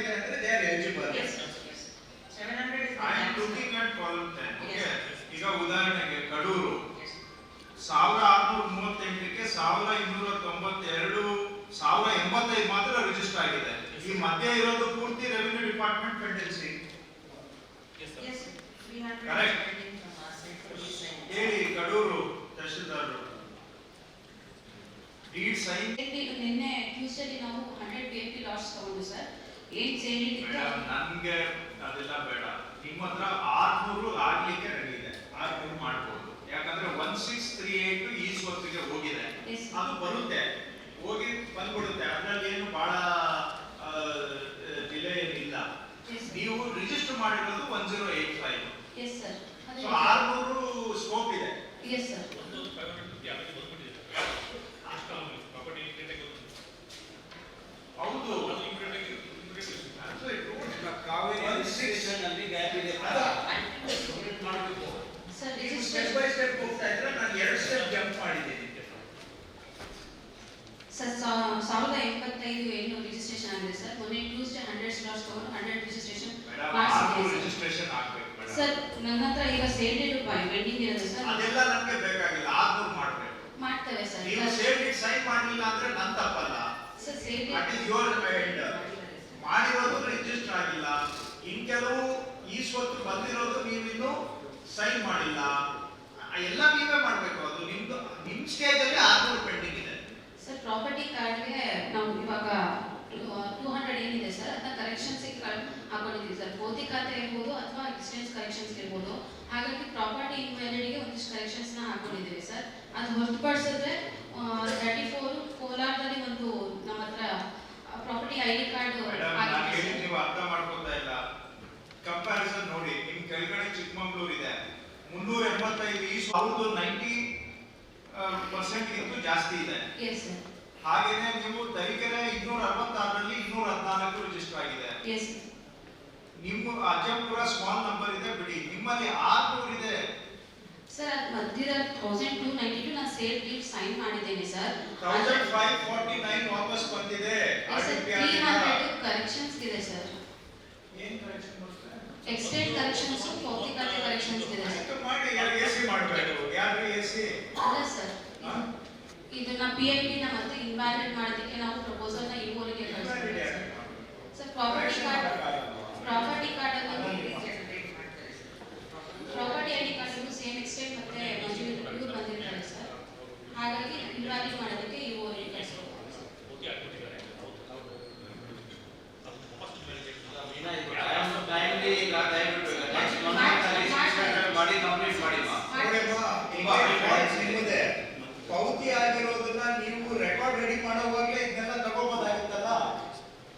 ಏನಾಗಿದೆ ಅಂದ್ರೆ they are eligible I am looking at column ten okay ಈಗ ಉದಾಹರಣೆಗೆ ಕಡೂರು. ಸಾವಿರ ಆರ್ನೂರ ಮೂವತ್ತೆಂಟಕ್ಕೆ ಸಾವಿರ ಇನ್ನೂರ ತೊಂಬತ್ತೆರಡು ಸಾವಿರ ಎಂಬತ್ತೈದು ಮಾತ್ರ ರಿಜಿಸ್ಟರ್ ಆಗಿದೆ. ಈ ಮಧ್ಯೆ ಇರೋದು ಪೂರ್ತಿ ರೆವಿನ್ಯೂ ಡಿಪಾರ್ಟ್ಮೆಂಟ್ ಪೆಂಡೆನ್ಸಿ ಕರೆಕ್ಟ್ ನಿನ್ನೆ ಟ್ಯೂಸ್ಡೇ ನಾವು ಹಂಡ್ರೆಡ್ ಬಿ ಎಂ ಪಿ ತಗೊಂಡು ಸರ್ ನನ್ಗೆ ಅದೆಲ್ಲ ಬೇಡ. ನಿಮ್ಮ ಹತ್ರ ಆರ್ನೂರು ಆಗ್ಲಿಕ್ಕೆ ರೆಡಿ ಇದೆ. ಆರ್ನೂರು ಮಾಡ್ಬೋದು. ಯಾಕಂದ್ರೆ ಒನ್ ಸಿಕ್ಸ್ ತ್ರೀ ಏಟ್ ಈ ಸ್ವತ್ತಿಗೆ ಹೋಗಿದೆ. ಅದು ಬರುತ್ತೆ. ಹೋಗಿ ಬಂದ್ಬಿಡುತ್ತೆ. ಅದ್ರಲ್ಲಿ ಏನು ಬಹಳ ಡಿಲೇ ಏನಿಲ್ಲ. ನೀವು ರಿಜಿಸ್ಟರ್ ಮಾಡಿರೋದು one zero eight five sir ಆರ್ನೂರು ಸ್ಕೋಪ್ ಇದೆ ಎಸ್ ಸರ್ ಒಂದು ಫೈವ್ ಹಂಡ್ರೆಡ್ ಗ್ಯಾಪ್ ಬಂದ್ಬಿಟ್ಟಿದೆ ಪ್ರಾಪರ್ಟಿ ಇನ್ಕ್ರೀಟ್ ಹೌದು ಅದು ಇನ್ಕ್ರೀಟ್ ಆಗಿ ಇನ್ಕ್ರೀಟ್ ಅಂದ್ರೆ it won't- Kaveri One six. Registration ಅಲ್ಲಿ ಗ್ಯಾಪ್ ಇದೆ ಅದ ಮಾಡಬೇಕು ಸರ್ ನೀವು ಸ್ಟೆಪ್ ರಿಜಿಸ್ಟ್ರೇಷನ್ ಬೈ ಸ್ಟೆಪ್ ಹೋಗ್ತಾ ಇದ್ರೆ ನಾನು ಎರಡು ಸ್ಟೆಪ್ ಜಂಪ್ ಮಾಡಿದ್ದೀನಿ ಸರ್ ಸಾ- ಸಾವಿರದ ಎಂಬತ್ತೈದು ಏನು ರಿಜಿಸ್ಟ್ರೇಷನ್ ಆಗಿದೆ ಸರ್ ಮೊನ್ನೆ ಟ್ಯೂಸ್ಡೇ ಹಂಡ್ರೆಡ್ ಸ್ಲಾಟ್ಸ್ ತಗೊಂಡು ಹಂಡ್ರೆಡ್ ರಿಜಿಸ್ಟ್ರೇಷನ್ ಮೇಡಮ್ ಮಾಡಿಸಿದೆ ಆರ್ನೂರು ಸರ್ ರಿಜಿಸ್ಟ್ರೇಷನ್ ಆಗ್ಬೇಕು ಮೇಡಮ್ ಸರ್ ನನ್ನ ಹತ್ರ ಈಗ ಸೇಲ್ ರೂಪಾಯಿ ಪೆಂಡಿಂಗ್ ಇರೋದು ಸರ್. ಅದೆಲ್ಲ ನಮಗೆ ಬೇಕಾಗಿಲ್ಲ ಆರ್ನೂರು ಮಾಡ್ಬೇಕು. ಮಾಡ್ತೇವೆ ಸರ್. ನೀವು ಸೇಫ್ಟಿ ಸೈನ್ ಮಾಡಲಿಲ್ಲ ಅಂದ್ರೆ ನನ್ನ ತಪ್ಪಲ್ಲ. Sir sale that is your end ಮಾಡಿರೋದು ರಿಜಿಸ್ಟರ್ ಆಗಿಲ್ಲ. ಇನ್ ಕೆಲವು ಈ ಸ್ವತ್ತು ಬಂದಿರೋದು ಇನ್ನು ಸೈನ್ ಮಾಡಿಲ್ಲ. ಎಲ್ಲ ನೀವೇ ಮಾಡಬೇಕು. ಅದು ನಿಮ್ದು ನಿಮ್ ಸ್ಟೇಜ್ ಅಲ್ಲಿ ಆರ್ನೂರು ಪೆಂಡಿಂಗ್ ಇದೆ ಸರ್ ಪ್ರಾಪರ್ಟಿ ಕಾರ್ಡ್ಗೆ ನಾವು ಇವಾಗ ಟೂ ಹಂಡ್ರೆಡ್ ಏನಿದೆ ಸರ್ ಅದನ್ನ ಕರೆಕ್ಷನ್ಸ್ ಸರ್ ಭೌತಿಕ ಖಾತೆ ಇರ್ಬೋದು ಅಥವಾ ಎಕ್ಸ್ಚೇಂಜ್ ಕರೆಕ್ಷನ್ಸ್ ಇರ್ಬೋದು. ಹಾಗಾಗಿ ಪ್ರಾಪರ್ಟಿ ಇನ್ವೆಲಿಡಿಗೆ ಒಂದಿಷ್ಟು ಕರೆಕ್ಷನ್ಸ್ನ ಹಾಕೊಂಡಿದ್ದೀವಿ ಸರ್. ಅದು ಹೊರತುಪಡಿಸಿದ್ರೆ ತರ್ಟಿ ಫೋರ್ ಕೋಲಾರದಲ್ಲಿ ಒಂದು ನಮ್ಮ ಹತ್ರ ಪ್ರಾಪರ್ಟಿ ಐ ಡಿ ಕಾರ್ಡ್ ನೀವು ಅರ್ಥ ಮಾಡ್ಕೊತಾ ಇಲ್ಲ. ಕಂಪ್ಯಾರಿಸನ್ ನೋಡಿ ನಿಮ್ ಕೆಳಗಡೆ ಚಿಕ್ಕಮಂಗ್ಳೂರ್ ಇದೆ. ಮುನ್ನೂರ ಎಂಬತ್ತೈದು ಈ ಸಾವಿರದ ನೈಂಟಿ ಪರ್ಸೆಂಟ್ ಇದು ಜಾಸ್ತಿ ಇದೆ. ಎಸ್ ಸರ್ ಹಾಗೇನೆ ನೀವು ತರೀಕೆರೆ ಇನ್ನೂರ ಅರವತ್ತಾರರಲ್ಲಿ ಇನ್ನೂರ ಹದಿನಾಲ್ಕು ರಿಜಿಸ್ಟರ್ ಆಗಿದೆ. ಎಸ್ ನಿಮ್ಮ ಅಜ್ಜಂಪುರ ಸ್ಮಾಲ್ ನಂಬರ್ ಇದೆ ಬಿಡಿ. ನಿಮ್ಮಲ್ಲಿ ಆರ್ನೂರು ಇದೆ. ಸರ್ ಅದು ಮಧ್ಯದ ತೌಸಂಡ್ ಟೂ ನೈಂಟಿ ಟು ನಾನು ಸೇಲ್ ಬಿಲ್ ಸೈನ್ ಮಾಡಿದ್ದೇನೆ sir. Thousand five forty nine ವಾಪಸ್ ಬಂದಿದೆ. ತ್ರೀ ಹಂಡ್ರೆಡ್ ಕರೆಕ್ಷನ್ಸ್ ಇದೆ ಸರ್. ಏನ್ ಕರೆಕ್ಷನ್? ಎಕ್ಸ್ಟೆಂಡ್ ಕರೆಕ್ಷನ್ಸ್ ಫೋರ್ಟಿ ಖಾತೆ ಕರೆಕ್ಷನ್ಸ್ ಇದೆ ಸರ್. ಮಾಡಿ ಯಾರು ಎ ಸಿ ಮಾಡಬೇಕು? ಯಾರು ಎಸಿ ಅಲ್ಲ ಸರ್. ಇದನ್ನ ಪಿ ಐ ಡಿ ನ ಮತ್ತೆ ಇನ್ವ್ಯಾಲಿಡ್ ಮಾಡೋದಕ್ಕೆ ನಾವು ಪ್ರಪೋಸಲ್ನ ಇವರಿಗೆ ಕಳಿಸ್ತೀವಿ sir. Property card property card ಅಲ್ಲಿ Generate ಮಾಡ್ತಾರೆ sir. Property I D card same extend ಮತ್ತೆ ಮಂಜು ಇವ್ರು ಬಂದಿರ್ತಾರೆ ಸರ್ ಹಾಗಾಗಿ ಇನ್ವ್ಯಾಲಿಡ್ ಮಾಡೋದಕ್ಕೆ ಇವರಿಗೆ ಕಳಿಸ್ತೀವಿ ಓಕೆ ಆಗ್ಬಿಟ್ಟಿದ್ದಾರೆ ಹೌದು ಅದು ಫಸ್ಟ್ ಟೈಮ್ಲಿ ಈಗ ದಯವಿಟ್ಟು ನೆಕ್ಸ್ಟ್ ಮಾಡಿ ಕಂಪ್ಲೀಟ್ ಮಾಡಿಲ್ವಾ ನಿಮ್ಮದೇ ಪಾವತಿ ಆಗಿರೋದನ್ನ ನೀವು ರೆಕಾರ್ಡ್ ರೆಡಿ ಮಾಡೋವಾಗಲೇ ಇದನ್ನೆಲ್ಲ ತಗೋಬೋದಾಗುತ್ತಲ್ಲ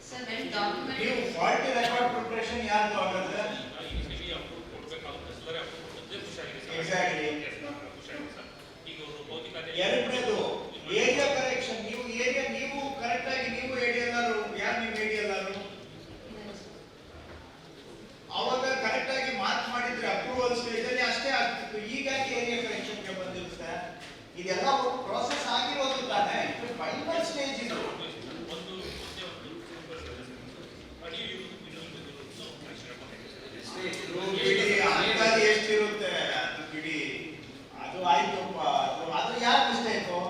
ಸರ್ ವೆಲ್ ಡಾಕ್ಯುಮೆಂಟ್ ನೀವು ಫಾಲ್ಟ್ ರೆಕಾರ್ಡ್ ಪ್ರಿಪರೇಷನ್ ಯಾರು ಆಗುತ್ತೆ ಈಗ ಹೆವಿ ಅಪ್ರೂವ್ ಕೊಡ್ಬೇಕಾಗುತ್ತೆ ಸರ್ ಅಪ್ರೂವ್ ಕೊಟ್ಟಿದ್ದೇ ಖುಷಿಯಾಗಿದೆ ಸರ್ Exactly. Yes, sir. ಖುಷಿಯಾಗಿದೆ ಸರ್ ಈಗ ಅವರು ಭೌತಿಕ ಎರಡನೇದು ಏರಿಯಾ ಕರೆಕ್ಷನ್ ನೀವು ಏರಿಯಾ ನೀವು ಕರೆಕ್ಟ್ ಆಗಿ ನೀವು ಏರಿಯಲ್ಲಾರು ಯಾರು ನೀವು ಏರಿಯಲ್ಲಾರು ಅವಾಗ ಕರೆಕ್ಟ್ ಆಗಿ ಮಾರ್ಕ್ ಮಾಡಿದ್ರೆ ಅಪ್ರೂವಲ್ ಸ್ಟೇಜ್ ಅಲ್ಲಿ ಅಷ್ಟೇ ಆಗ್ತಿತ್ತು ಹೀಗಾಗಿ ಏರಿಯಾ ಕರೆಕ್ಷನ್ಗೆ ಬಂದಿರುತ್ತೆ ಇದೆಲ್ಲ ಪ್ರೋಸೆಸ್ ಆಗಿರೋದು ತಾನೇ ಫೈನಲ್ ಸ್ಟೇಜ್ ಇದು ಒಂದು ಒಂದೇ ಒಂದು ಅಡಿ ಇನ್ನೊಂದು ಕರೆಕ್ಷನ್ ಬಿಡಿ ಅಂದಾಜು ಎಷ್ಟಿರುತ್ತೆ ಅದು ಬಿಡಿ ಅದು ಆಯ್ತಪ್ಪ ಅದು ಅದು ಯಾರ ಮಿಸ್ಟೇಕು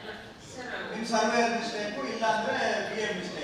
ಅಲ್ಲ, ಸರ್ವೇಯರ್ ಮಿಸ್ಟೇಕು ಇಲ್ಲ ಅಂದ್ರೆ ಬಿ ಎ ಮಿಸ್ಟೇಕು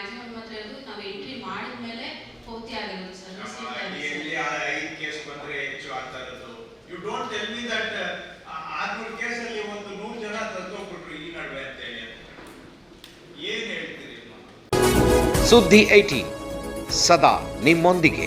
ಮ್ಯಾಕ್ಸಿಮಮ್ ಮಾತ್ರ ಇರೋದು ನಾವು ಎಂಟ್ರಿ ಮಾಡಿದ್ಮೇಲೆ ಪೂರ್ತಿ ಆಗಿರೋದು ಸರ್ ಇಲ್ಲಿ ಆ. ಐದು ಕೇಸ್ ಬಂದ್ರೆ ಹೆಚ್ಚು ಆಗ್ತಾ ಇರೋದು you don't tell me that ಆರ್ನೂರು ಕೇಸಲ್ಲಿ ಒಂದು ನೂರು ಜನ ತಂದೋಗ್ಬಿಟ್ರು ಈ ನಡುವೆ ಅಂತ ಹೇಳಿ ಏನ್ ಹೇಳ್ತೀರಿ? ಸುದ್ದಿ ಐಟಿ ಸದಾ ನಿಮ್ಮೊಂದಿಗೆ